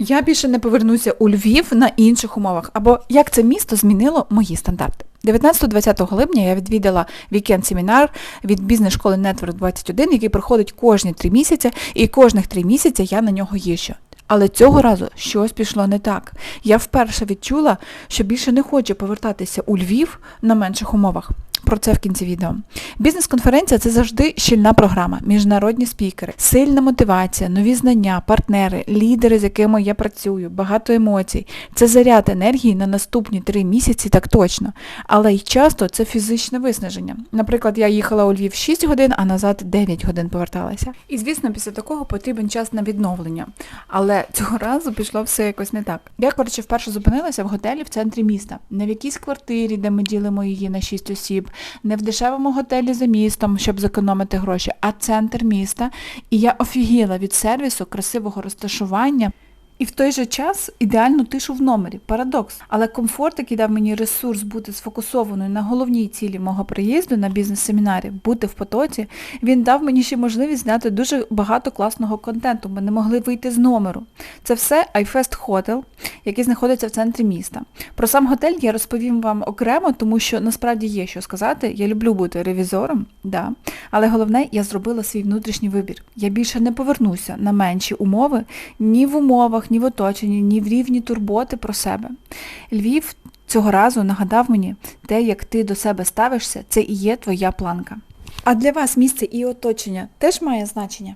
Я більше не повернуся у Львів на інших умовах, або як це місто змінило мої стандарти. 19-20 липня я відвідала вікенд-семінар від бізнес-школи Network 21, який проходить кожні три місяці, і кожних три місяці я на нього їжджу. Але цього разу щось пішло не так. Я вперше відчула, що більше не хочу повертатися у Львів на менших умовах. Про це в кінці відео. Бізнес-конференція це завжди щільна програма, міжнародні спікери, сильна мотивація, нові знання, партнери, лідери, з якими я працюю, багато емоцій. Це заряд енергії на наступні три місяці, так точно. Але й часто це фізичне виснаження. Наприклад, я їхала у Львів 6 годин, а назад 9 годин поверталася. І звісно, після такого потрібен час на відновлення. Але цього разу пішло все якось не так. Я, коротше, вперше зупинилася в готелі в центрі міста. Не в якійсь квартирі, де ми ділимо її на 6 осіб, не в дешевому готелі за містом, щоб зекономити гроші, а центр міста. І я офігіла від сервісу, красивого розташування. І в той же час ідеальну тишу в номері. Парадокс. Але комфорт, який дав мені ресурс бути сфокусованою на головній цілі мого приїзду на бізнес-семінарі, бути в потоці, він дав мені ще можливість зняти дуже багато класного контенту. Ми не могли вийти з номеру. Це все iFest Hotel, який знаходиться в центрі міста. Про сам готель я розповім вам окремо, тому що насправді є що сказати. Я люблю бути ревізором, да. але головне, я зробила свій внутрішній вибір. Я більше не повернуся на менші умови ні в умовах, ні в оточенні, ні в рівні турботи про себе. Львів цього разу нагадав мені, те, як ти до себе ставишся, це і є твоя планка. А для вас місце і оточення теж має значення?